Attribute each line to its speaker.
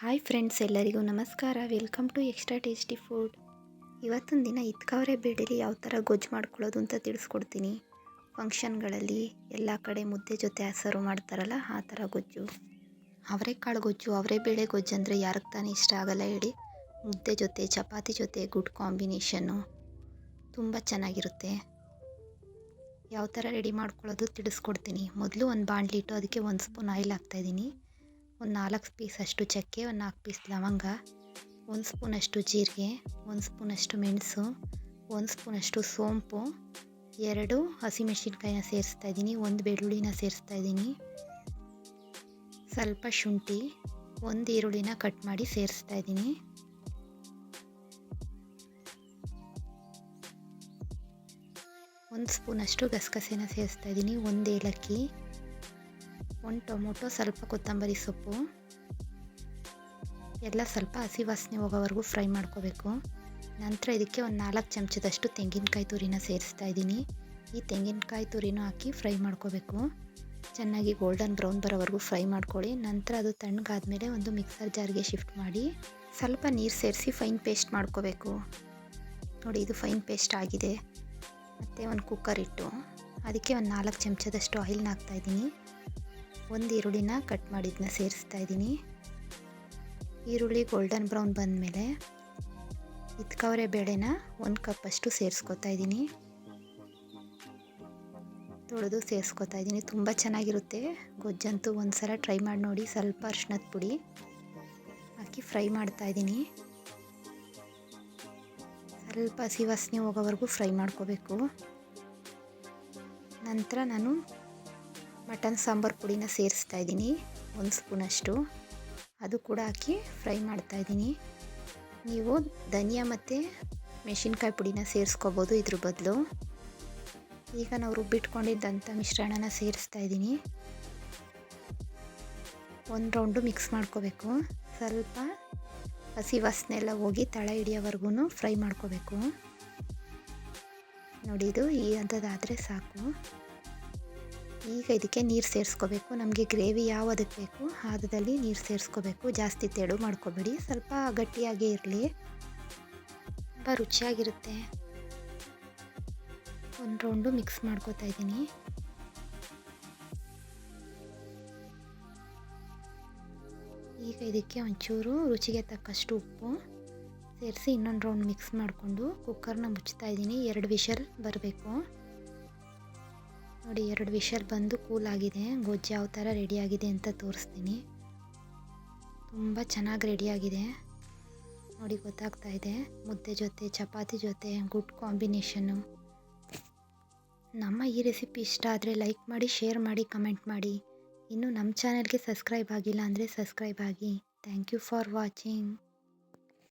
Speaker 1: Hi friends, ಎಲ್ಲರಿಗೂ ನಮಸ್ಕಾರ. Welcome to extra tasty food ಇವತ್ತೊಂದು ದಿನ ಇತ್ಕವರೆ ಬೇಡಲಿ ಯಾವ ಥರ ಗೊಜ್ಜು ಮಾಡ್ಕೊಳ್ಳೋದು ಅಂತ ತಿಳಿಸ್ಕೊಡ್ತೀನಿ. ಫಂಕ್ಷನ್ಗಳಲ್ಲಿ ಎಲ್ಲ ಕಡೆ ಮುದ್ದೆ ಜೊತೆ ಹಸರು ಮಾಡ್ತಾರಲ್ಲ, ಆ ಥರ ಗೊಜ್ಜು. ಅವರೆಕಾಳು ಗೊಜ್ಜು, ಅವರೇ ಬೇಳೆ ಗೊಜ್ಜು ಅಂದರೆ ಯಾರಿಗೆ ತಾನೇ ಇಷ್ಟ ಆಗಲ್ಲ ಹೇಳಿ. ಮುದ್ದೆ ಜೊತೆ, ಚಪಾತಿ ಜೊತೆ ಗುಡ್ ಕಾಂಬಿನೇಷನ್ನು ತುಂಬ ಚೆನ್ನಾಗಿರುತ್ತೆ. ಯಾವ ಥರ ರೆಡಿ ಮಾಡ್ಕೊಳ್ಳೋದು ತಿಳಿಸ್ಕೊಡ್ತೀನಿ. ಮೊದಲು ಒಂದು ಬಾಣಲಿಟ್ಟು, ಅದಕ್ಕೆ ಒಂದು ಸ್ಪೂನ್ ಆಯಿಲ್ ಹಾಕ್ತಾಯಿದ್ದೀನಿ ಒಂದು ನಾಲ್ಕು ಪೀಸ್ ಅಷ್ಟು ಚಕ್ಕೆ, ಒಂದು ನಾಲ್ಕು ಪೀಸ್ ಲವಂಗ, ಒಂದು ಸ್ಪೂನಷ್ಟು ಜೀರಿಗೆ, ಒಂದು ಸ್ಪೂನಷ್ಟು ಮೆಣಸು, ಒಂದು ಸ್ಪೂನಷ್ಟು ಸೋಂಪು, ಎರಡು ಹಸಿಮೆಣಸಿನ್ಕಾಯಿನ ಸೇರಿಸ್ತಾ ಇದ್ದೀನಿ, ಒಂದು ಬೆಳ್ಳುಳ್ಳಿನ ಸೇರಿಸ್ತಾ ಇದ್ದೀನಿ. ಸ್ವಲ್ಪ ಶುಂಠಿ, ಒಂದು ಈರುಳ್ಳಿನ ಕಟ್ ಮಾಡಿ ಸೇರಿಸ್ತಾ ಇದ್ದೀನಿ. ಒಂದು ಸ್ಪೂನಷ್ಟು ಗಸಗಸೆನ ಸೇರಿಸ್ತಾ ಇದ್ದೀನಿ, ಒಂದು ಏಲಕ್ಕಿ ಒಂದು ಟೊಮೊಟೊ, ಸ್ವಲ್ಪ ಕೊತ್ತಂಬರಿ ಸೊಪ್ಪು. ಎಲ್ಲ ಸ್ವಲ್ಪ ಹಸಿ ವಾಸನೆ ಹೋಗೋವರೆಗೂ ಫ್ರೈ ಮಾಡ್ಕೋಬೇಕು. ನಂತರ ಇದಕ್ಕೆ ಒಂದು ನಾಲ್ಕು ಚಮಚದಷ್ಟು ತೆಂಗಿನಕಾಯಿ ತುರಿನ ಸೇರಿಸ್ತಾ ಇದ್ದೀನಿ. ಈ ತೆಂಗಿನಕಾಯಿ ತುರಿನೂ ಹಾಕಿ ಫ್ರೈ ಮಾಡ್ಕೋಬೇಕು. ಚೆನ್ನಾಗಿ ಗೋಲ್ಡನ್ ಬ್ರೌನ್ ಬರೋವರೆಗೂ ಫ್ರೈ ಮಾಡ್ಕೊಳ್ಳಿ. ನಂತರ ಅದು ತಣ್ಣಗಾದ್ಮೇಲೆ ಒಂದು ಮಿಕ್ಸರ್ ಜಾರ್ಗೆ ಶಿಫ್ಟ್ ಮಾಡಿ ಸ್ವಲ್ಪ ನೀರು ಸೇರಿಸಿ ಫೈನ್ ಪೇಸ್ಟ್ ಮಾಡ್ಕೋಬೇಕು. ನೋಡಿ, ಇದು ಫೈನ್ ಪೇಸ್ಟ್ ಆಗಿದೆ. ಮತ್ತು ಒಂದು ಕುಕ್ಕರ್ ಇಟ್ಟು ಅದಕ್ಕೆ ಒಂದು ನಾಲ್ಕು ಚಮಚದಷ್ಟು ಆಯಿಲ್ನ ಹಾಕ್ತಾಯಿದ್ದೀನಿ ಒಂದು ಈರುಳ್ಳಿನ ಕಟ್ ಮಾಡಿದ್ದನ್ನ ಸೇರಿಸ್ತಾ ಇದ್ದೀನಿ. ಈರುಳ್ಳಿ ಗೋಲ್ಡನ್ ಬ್ರೌನ್ ಬಂದಮೇಲೆ ಇದ್ಕವರೆ ಬೇಳೆನ ಒಂದು ಕಪ್ಪಷ್ಟು ಸೇರಿಸ್ಕೊತಾ ಇದ್ದೀನಿ. ತೊಳೆದು ಸೇರಿಸ್ಕೊತಾ ಇದ್ದೀನಿ. ತುಂಬ ಚೆನ್ನಾಗಿರುತ್ತೆ. ಗೊಜ್ಜಂತೂ ಒಂದು ಸಲ ಟ್ರೈ ಮಾಡಿ ನೋಡಿ. ಸ್ವಲ್ಪ ಅರ್ಶಿನದ ಪುಡಿ ಹಾಕಿ ಫ್ರೈ ಮಾಡ್ತಾ ಇದ್ದೀನಿ. ಸ್ವಲ್ಪ ಹಸಿ ವಾಸನೆ ಹೋಗೋವರೆಗೂ ಫ್ರೈ ಮಾಡ್ಕೋಬೇಕು. ನಂತರ ನಾನು ಮಟನ್ ಸಾಂಬಾರು ಪುಡಿನ ಸೇರಿಸ್ತಾ ಇದ್ದೀನಿ, ಒಂದು ಸ್ಪೂನಷ್ಟು ಅದು ಕೂಡ ಹಾಕಿ ಫ್ರೈ ಮಾಡ್ತಾ ಇದ್ದೀನಿ. ನೀವು ಧನಿಯಾ ಮತ್ತು ಮೆಣಸಿನ್ಕಾಯಿ ಪುಡಿನ ಸೇರಿಸ್ಕೋಬೋದು ಇದ್ರ ಬದಲು. ಈಗ ನಾವು ರುಬ್ಬಿಟ್ಕೊಂಡಿದ್ದಂಥ ಮಿಶ್ರಣನ ಸೇರಿಸ್ತಾ ಇದ್ದೀನಿ. ಒಂದು ರೌಂಡು ಮಿಕ್ಸ್ ಮಾಡ್ಕೋಬೇಕು. ಸ್ವಲ್ಪ ಹಸಿ ವಾಸನೆ ಎಲ್ಲ ಹೋಗಿ ತಳ ಹಿಡಿಯೋವರೆಗೂ ಫ್ರೈ ಮಾಡ್ಕೋಬೇಕು. ನೋಡಿ, ಇದು ಈ ಹಂತದಾದರೆ ಸಾಕು. ಈಗ ಇದಕ್ಕೆ ನೀರು ಸೇರಿಸ್ಕೋಬೇಕು. ನಮಗೆ ಗ್ರೇವಿ ಯಾವ ಅದಕ್ಕೆ ಬೇಕು? ಹಾದದಲ್ಲಿ ನೀರು ಸೇರಿಸ್ಕೋಬೇಕು. ಜಾಸ್ತಿ ತೆಳು ಮಾಡ್ಕೋಬೇಡಿ. ಸ್ವಲ್ಪ ಗಟ್ಟಿಯಾಗೇ ಇರಲಿ. ತುಂಬ ರುಚಿಯಾಗಿರುತ್ತೆ. ಒಂದು ರೌಂಡು ಮಿಕ್ಸ್ ಮಾಡ್ಕೋತಾ ಇದ್ದೀನಿ. ಈಗ ಇದಕ್ಕೆ ಒಂಚೂರು ರುಚಿಗೆ ತಕ್ಕಷ್ಟು ಉಪ್ಪು ಸೇರಿಸಿ ಇನ್ನೊಂದು ರೌಂಡ್ ಮಿಕ್ಸ್ ಮಾಡಿಕೊಂಡು ಕುಕ್ಕರ್ನ ಮುಚ್ತಾ ಇದ್ದೀನಿ. ಎರಡು ವಿಷಲ್ ಬರಬೇಕು. ನೋಡಿ, ಎರಡು ವಿಷಲ್ ಬಂದು ಕೂಲ್ ಆಗಿದೆ ಗೊಜ್ಜು ಯಾವ ಥರ ರೆಡಿಯಾಗಿದೆ ಅಂತ ತೋರಿಸ್ತೀನಿ. ತುಂಬ ಚೆನ್ನಾಗಿ ರೆಡಿಯಾಗಿದೆ ನೋಡಿ, ಗೊತ್ತಾಗ್ತಾ ಇದೆ. ಮುದ್ದೆ ಜೊತೆ, ಚಪಾತಿ ಜೊತೆ ಗುಡ್ ಕಾಂಬಿನೇಷನ್ನು ನಮ್ಮ ಈ ರೆಸಿಪಿ ಇಷ್ಟ ಆದರೆ ಲೈಕ್ ಮಾಡಿ ಶೇರ್ ಮಾಡಿ ಕಮೆಂಟ್ ಮಾಡಿ. ಇನ್ನು ನಮ್ಮ ಚಾನಲ್ಗೆ ಸಬ್ಸ್ಕ್ರೈಬ್ ಆಗಿಲ್ಲ ಅಂದರೆ ಸಬ್ಸ್ಕ್ರೈಬ್ ಆಗಿ. Thank you for watching